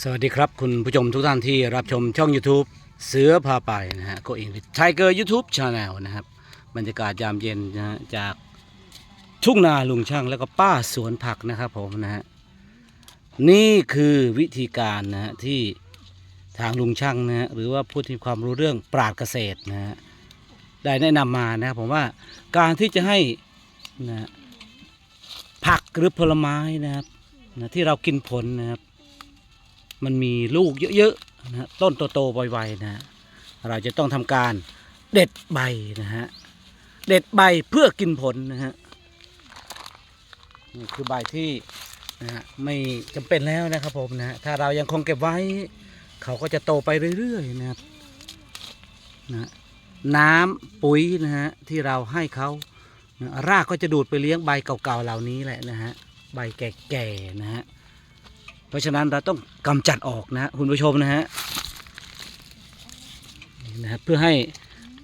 สวัสดีครับ คุณผู้ชมทุกท่านที่รับชมช่อง YouTube เสือพาไปนะฮะก็อิงไทเกอร์ยูทูบชาแนลนะครับบรรยากาศยามเย็นนะฮะจากทุ่งนาลุงช่างแล้วก็ป้าสวนผักนะครับผมนะฮะนี่คือวิธีการนะฮะที่ทางลุงช่างนะฮะหรือว่าผู้ที่มีความรู้เรื่องปราดเกษตรนะฮะได้แนะนำมานะครับผมว่าการที่จะให้นะฮะผักหรือผลไม้นะครับนะที่เรากินผลนะครับ มันมีลูกเยอะๆนะต้นโตๆไวๆนะเราจะต้องทำการเด็ดใบนะฮะเด็ดใบเพื่อกินผลนะฮะนี่คือใบที่นะฮะไม่จำเป็นแล้วนะครับผมนะฮะถ้าเรายังคงเก็บไว้ เขาก็จะโตไปเรื่อยๆนะครับนะฮะน้ำปุ๋ยนะฮะที่เราให้เขานะรากก็จะดูดไปเลี้ยงใบเก่าๆเหล่านี้แหละนะฮะใบแก่ๆนะฮะ ราะฉะนั้นเราต้องกำจัดออกนะฮะคุณผู้ชมนะฮะนี่นะครับเพื่อให้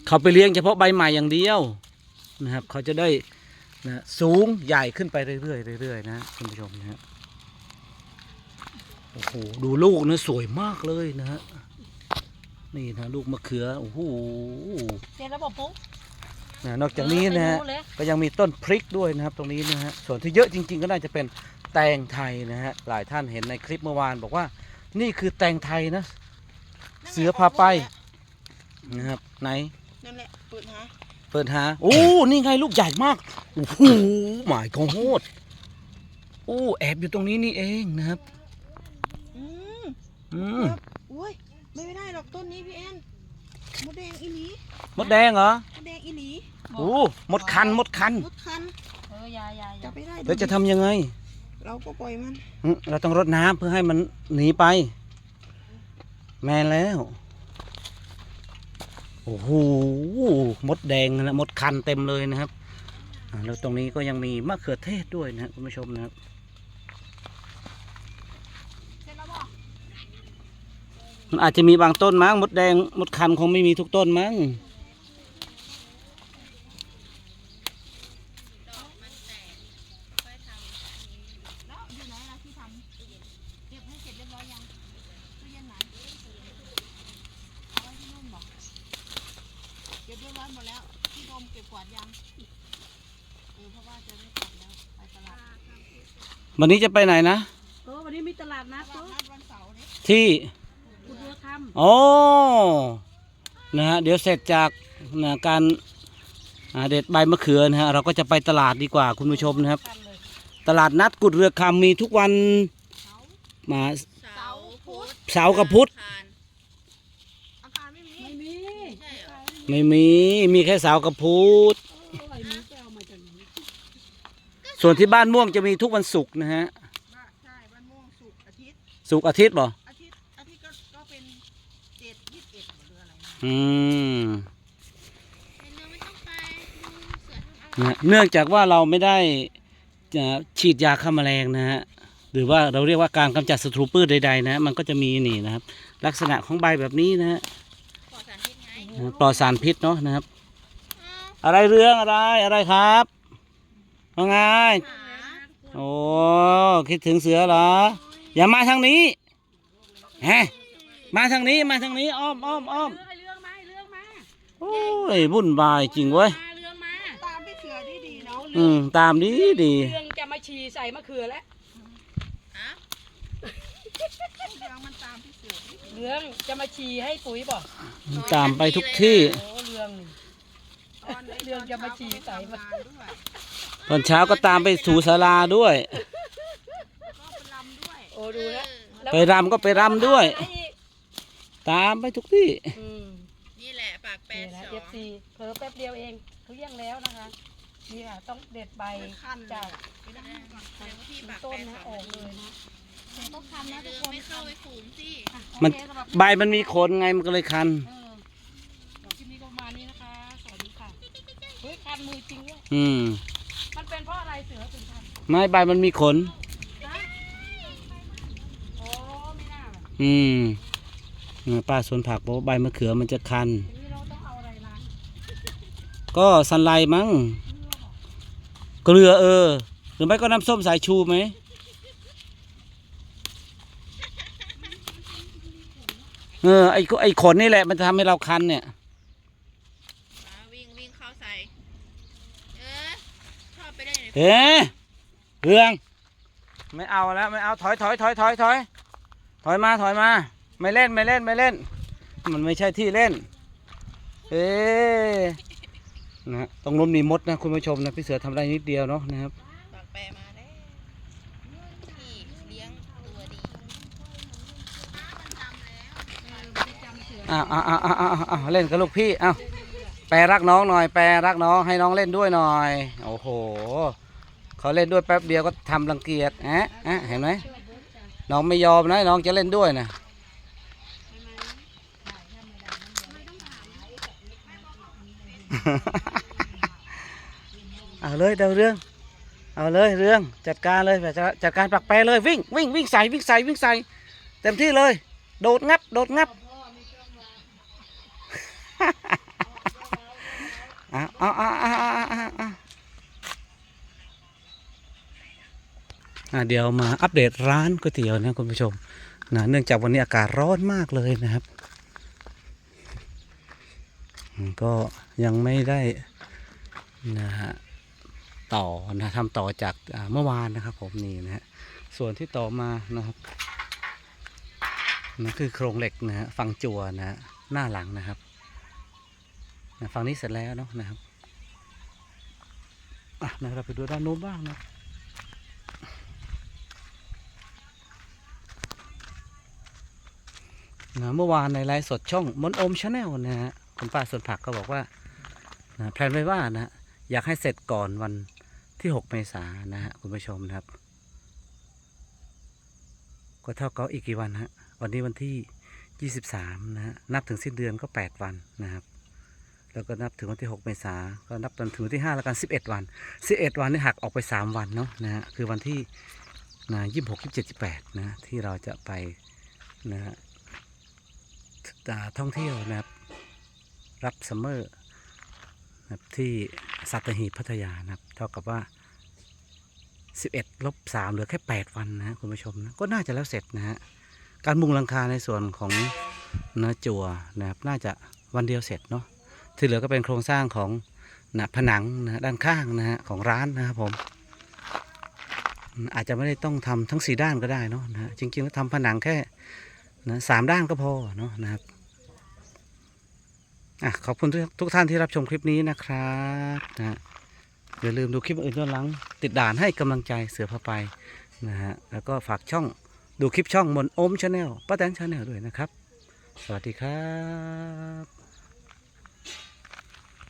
เขาไปเลี้ยงเฉพาะใบใหม่อย่างเดียวนะครับ เขาจะได้นะสูงใหญ่ขึ้นไปเรื่อยๆเรื่อยๆนะคุณผู้ชมนะฮะโอ้โหดูลูกนะสวยมากเลยนะฮะนี่นะลูกมะเขือโอ้โหเสร็จแล้วบอกปุ๊บนะนอกจากนี้นะฮะเออไปดูเลยก็ยังมีต้นพริกด้วยนะครับ ตรงนี้นะฮะส่วนที่เยอะจริง ๆ ก็น่าจะเป็น แตงไทยนะฮะหลายท่านเห็นในคลิปเมื่อวานบอกว่า นี่คือแตงไทยนะ เสือพาไปนะครับไหนนั่นแหละเปิดหาเปิดหาโอ้นี่ไงลูกใหญ่มากโอ้โหหมายของโหดโอ้แอบอยู่ตรงนี้นี่เองนะครับ อืมอืมโอ้ยไม่ได้หรอกต้นนี้พี่แอนมดแดงอีหลีมดแดงเหรอมดแดงอีหลีโอ้มดคันมดคันมดคันเออยายายจับไม่ได้แล้วจะทำยังไง เราก็ปล่อยมัน เราต้องรดน้ำเพื่อให้มันหนีไป แม่นแล้ว โอ้โหมดแดงนะมดคันเต็มเลยนะครับอ่าแล้วตรงนี้ก็ยังมีมะเขือเทศด้วยนะครับคุณผู้ชมนะครับ มันอาจจะมีบางต้นมั้งมดแดงมดคันคงไม่มีทุกต้นมั้ง แล้วอยู่ไหนล่ะที่ทำเก็บให้เสร็จเรียบร้อยยังตู้เย็นไหนเอาไว้ที่นู่นบอกเก็บเรียบร้อยหมดแล้วที่โดมเก็บกวาดยังเออเพราะว่าจะไม่กลับแล้วไปตลาดวันนี้จะไปไหนนะ เออวันนี้มีตลาดนัดตลาปุ๊ดบนัดวันเสาร์นี้ที่ คุณเรือคโอ้ นะฮะ เดี๋ยวเสร็จจากนะการอ่าเด็ดใบมะเขือนะฮะ เราก็จะไปตลาดดีกว่าคุณผู้ชมนะครับำกันเลยตลาดนัดกุดเรือคำมีทุกวันมาเสาร์พุธ เสาร์กับพุธคาร อาคารไม่มี ไม่มี ใช่เหรอ ไม่มี มีแค่เสาร์กับพุธเออไอ้นี้ไปเอามาจากไหนส่วนที่บ้านม่วงจะมีทุกวันศุกร์นะฮะบ้านใช่บ้านม่วงสุกร์อาทิตย์ศุกร์อาทิตย์บ่อาทิตย์อาทิตย์ก็ก็เป็นเจ็ดยี่สิบเอ็ดหรืออะไรนะอืมในเรือไม่ต้องไปดูเสือทำอะไรนะเนื่องจากว่าเราไม่ได้จะฉีดยาฆ่าแมลงนะฮะหรือว่าเราเรียกว่าการกำจัดศัตรูพืชใดๆนะ มันก็จะมีนี่นะครับ ลักษณะของใบแบบนี้นะฮะ ปลอดสารพิษเนาะนะครับอ้าวอะไรเรื่องอะไรอะไรครับว่าไงหาโอ้คิดถึงเสือเหรอ อย่ามาทางนี้ฮะมาทางนี้มาทางนี้อ้อมอ้อมอ้อมเรือไอ้เรื่องมาไอ้เรื่องมาโอ้ยวุ่นวายจริงเว้ยมาเรื่องมาตามพี่เสือดีดีๆเนาะอืมตามดีดีเรื่องจะมาฉี่ใส่มะเขือแล้ว อะ เรื่องมันตามพี่ เสือดิเรื่องจะมาฉี่ให้ปุ๋ยบอกตามไปทุกที่โอ้เรื่องนี่ตอนไเรื่องจะมาฉี่ใส่ตอนมาเช้าก็ไปทำงานด้วยตอนเช้าก็ตามไปสู่ศาลาด้วยก็ไปรำด้วย โอ้ดูแล้วแล้วไปรำก็ไปรำด้วย ไอ้อีกตามไปทุกที่ อืม นี่แหละปากแปดนี่นะสอเอง ฟซีเพิ่แป๊บเดียวเองเขาเลี้ยงแล้วนะคะนี่ค่ะต้องเด็ดใบคันเลจากยไปนั่งก่อนแสดงว่าพี่ปากต้แปนดนะสออองกเลยนะ ต้องคันในนะทุเรืกอคนไม่เข้าไปฝูงสิอะมันโอเคสำหรับใบมันมีขนไงมันก็เลยคันเออเดี๋ยวคลิปนี้ก็ประมาณนี้นะคะสวัสดีค่ะเฮ้ยคันมือจริงด้วยอืม มันเป็นเพราะอะไรเสือถึงคันไม้ใบมันมีขน นะโอ้ไม่น่าล่ะอืมเนี่ยป้าสวนผักบอกว่าใบมะเขือมันจะคัน ทีนี้เราต้องเอาอะไรล้างก็สันไลมั้ง เกลือเออ หรือไม่ก็น้ำส้มสายชูไหม เออไอ้ไอ้ขนนี่แหละมันจะทำให้เราคันเนี่ย มาวิ่งวิ่งเข้าใส่ เออชอบไปได้ไหนเอ๊ะเรื่อง ไม่เอาแล้วไม่เอาถอยถอยถอยถอยถอยถอยมาถอยมา ไม่เล่นไม่เล่นไม่เล่น มันไม่ใช่ที่เล่น เอ๊ะนะตรงนู้นมีมดนะคุณผู้ชมนะพี่เสือทำได้นิดเดียวเนาะนะครับ ปากแปรมาได้พี่เลี้ยงตัวดี อ้าวอ้าวอ้าวอ้าวอ้าวเล่นกับลูกพี่อ้าวแปรรักน้องหน่อย แปรรักน้องให้น้องเล่นด้วยหน่อย โอ้โหเขาเล่นด้วยแป๊บเดียวก็ทำรังเกียจแอะแอะเห็นไหมน้องไม่ยอมนะน้องจะเล่นด้วยนะเอาเลยเดาเรื่อง เอาเลยเรื่องจัดการเลยจจัดการปักแปรเลยวิ่งวิ่งวิ่งใส่วิ่งใส่วิ่งใส่เต็มที่เลย โดดงับโดดงับ อาเอาอาอาอาอาอาเดี๋ยวมาอัปเดตร้านก๋วยเตี๋ยวนะคุณผู้ชมนะเนื่องจากวันนี้อากาศร้อนมากเลยนะครับ ก็ยังไม่ได้นะฮะต่อนะทำต่อจากเมื่อวานนะครับ ผมนี่นะฮะส่วนที่ต่อมานะครับนั่นคือโครงเหล็กนะฮะฝั่งจั่วนะฮะหน้าหลังนะครับ ฝั่งนี้เสร็จแล้วเนาะนะครับอะนะครับไปดูด้านโน้นบ้างนะนะเมื่อวานในไลฟ์สดช่องมนโอมชาแนลนะฮะคุณป้าสวนผักก็บอกว่านะแพลนไว้ว่านะอยากให้เสร็จก่อนวันที่ 6 เมษายนนะฮะคุณผู้ชมนะครับ ก็เท่ากับอีกกี่วันฮะวันนี้วันที่ 23 นะฮะนับถึงสิ้นเดือนก็ 8 วันนะครับ แล้วก็นับถึงวันที่ 6 เมษาก็นับจนถึงวันที่ 5 แล้วกัน 11 วัน 11 วันนี่หักออกไป 3 วันเนาะนะฮะคือวันที่นะ26 27 28นะที่เราจะไปนะฮะท่องเที่ยวนะครับ รับซัมเมอร์นะครับที่สัตหีบพัทยานะครับ เท่ากับว่า 11ลบ3เหลือแค่ 8 วันนะคุณผู้ชมนะก็น่าจะแล้วเสร็จนะฮะการมุงหลังคาในส่วนของเนื้อจัวนะครับ น่าจะวันเดียวเสร็จเนาะ ที่เหลือก็เป็นโครงสร้างของนะผนังนะด้านข้างนะฮะของร้านนะครับผม อาจจะไม่ได้ต้องทำทั้งสี่ด้านก็ได้เนาะนะฮะจริงๆแล้วทำผนังแค่นะสามด้านก็พอเนาะนะครับอะขอบคุณทุกทุกท่านที่รับชมคลิปนี้นะครับนะอย่าลืมดูคลิปอื่นย้อนหลัง ติดด่านให้กำลังใจเสือพาไปนะฮะแล้วก็ฝากช่องดูคลิปช่องมนโอมชาแนลป้าแตนชาแนลด้วยนะครับ สวัสดีครับ